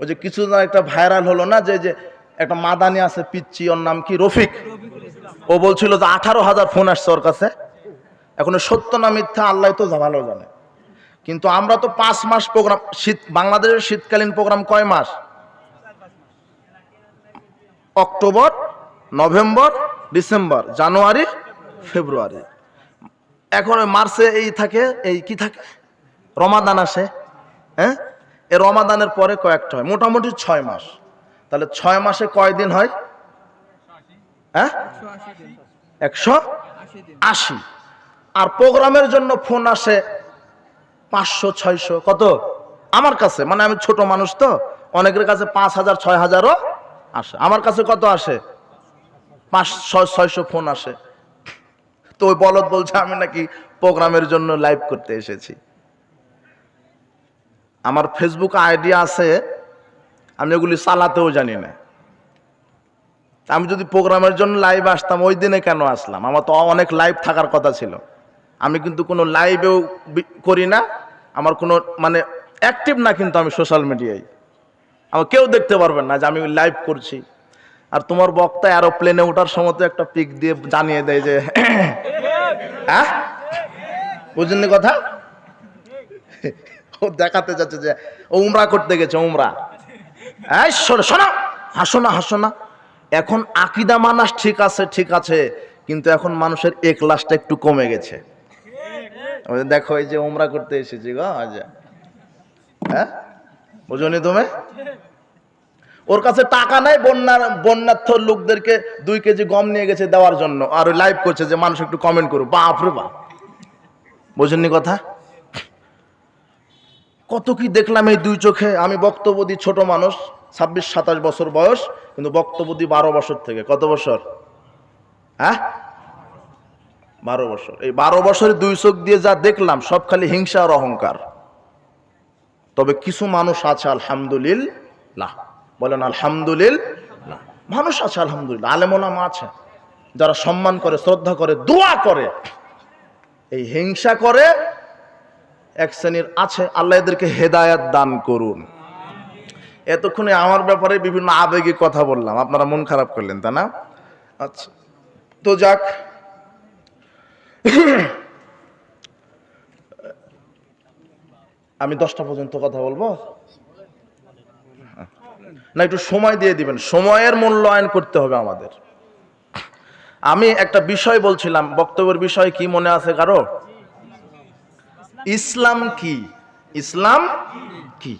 ওই যে কিছু না একটা ভাইরাল হলো না যে যে একটা মাদানি আছে পিচ্ছি ওর নাম কি? রফিক। ও বলছিল যে আঠারো হাজার ফোন আসছে ওর কাছে। এখন সত্য না মিথ্যা, আল্লাহ তো ভালো জানে। কিন্তু আমরা তো পাঁচ মাস প্রোগ্রাম শীত, বাংলাদেশের শীতকালীন প্রোগ্রাম কয় মাস? October, November, December, January, February. এখন মার্চে এই থাকে, এই কি থাকে? রমাদান আসে হ্যাঁ? এই রমাদানের পরে কয়েকটা হয়, মোটামুটি ছয় মাস। তাহলে ছয় মাসে কয় দিন হয়? হ্যাঁ? একশো আশি। আর প্রোগ্রামের জন্য ফোন আসে পাঁচশো, ছয়শো, কত? আমার কাছে মানে আমি ছোট মানুষ তো, অনেকের কাছে পাঁচ হাজার, ছয় হাজারও আসে। আমার কাছে কত আসে? পাঁচ, ছয়, ছয়শো ফোন আসে। তো ওই বলদ বলছে, আমি নাকি প্রোগ্রামের জন্য লাইভ করতে এসেছি। আমার ফেসবুক আইডি আছে, আমি ওগুলি চালাতেও জানি না। আমি যদি প্রোগ্রামের জন্য লাইভ আসতাম, ওই দিনে কেন আসলাম? আমার তো অনেক লাইভ থাকার কথা ছিল। আমি কিন্তু কোনো লাইভেও করি না, আমার কোনো মানে অ্যাক্টিভ না কিন্তু আমি সোশ্যাল মিডিয়ায় আমার কেউ দেখতে পারবেন না যে আমি লাইভ করছি। আর তোমার বক্তা এরোপ্লেনে ওঠার সময় তো একটা পিক দিয়ে জানিয়ে দেয় যে হ্যাঁ? বুঝলেন কথা? ও দেখাতে যাচ্ছে যে উমরা করতে গেছে, উমরা। এই, শোনো হাসো না হাসো না। এখন আকিদা মানাস ঠিক আছে ঠিক আছে, কিন্তু এখন মানুষের এক লাশটা একটু কমে গেছে। দেখো, এই যে উমরা করতে এসেছি গো হ্যাঁ? বুঝনি তুমি? ওর কাছে টাকা নাই বন্যার বন্যার্থ লোকদেরকে দুই কেজি গম নিয়ে গেছে দেওয়ার জন্য। আর লাইভ করছে যে মানুষ একটু কমেন্ট করুক। বাপ রে বাপ। বোঝেননি কথা? কত কি দেখলাম এই দুই চোখে? আমি বক্তব্য দিই ছোট মানুষ, ছাব্বিশ, সাতাশ বছর বয়স, কিন্তু বক্তব্য দিই বারো বছর থেকে। কত বছর? হ্যাঁ? বারো বছর। এই বারো বছরে দুই চোখ দিয়ে যা দেখলাম, সব খালি হিংসা আর অহংকার। তবে কিছু মানুষ আছে, আলহামদুলিল্লাহ। বলেন, আলহামদুলিল্লাহ। মানুষ আছে, আলহামদুলিল্লাহ। আলেমোলামা আছে, যারা সম্মান করে, শ্রদ্ধা করে, দোয়া করে। এই হিংসা করে এক শ্রেণির আছে, আল্লাহ এদেরকে হেদায়াত দান করুন। এতক্ষণে আমার ব্যাপারে বিভিন্ন আবেগে কথা বললাম, আপনারা মন খারাপ করলেন তা না? আচ্ছা তো যাক। আমি দশটা পর্যন্ত কথা বলব? না, একটু সময় দিয়ে দিবেন, সময়ের মূল্যায়ন করতে হবে আমাদের। আমি একটা বিষয় বলছিলাম, বক্তব্যের বিষয় কি মনে আছে কারও? ইসলাম কি? ইসলাম কি?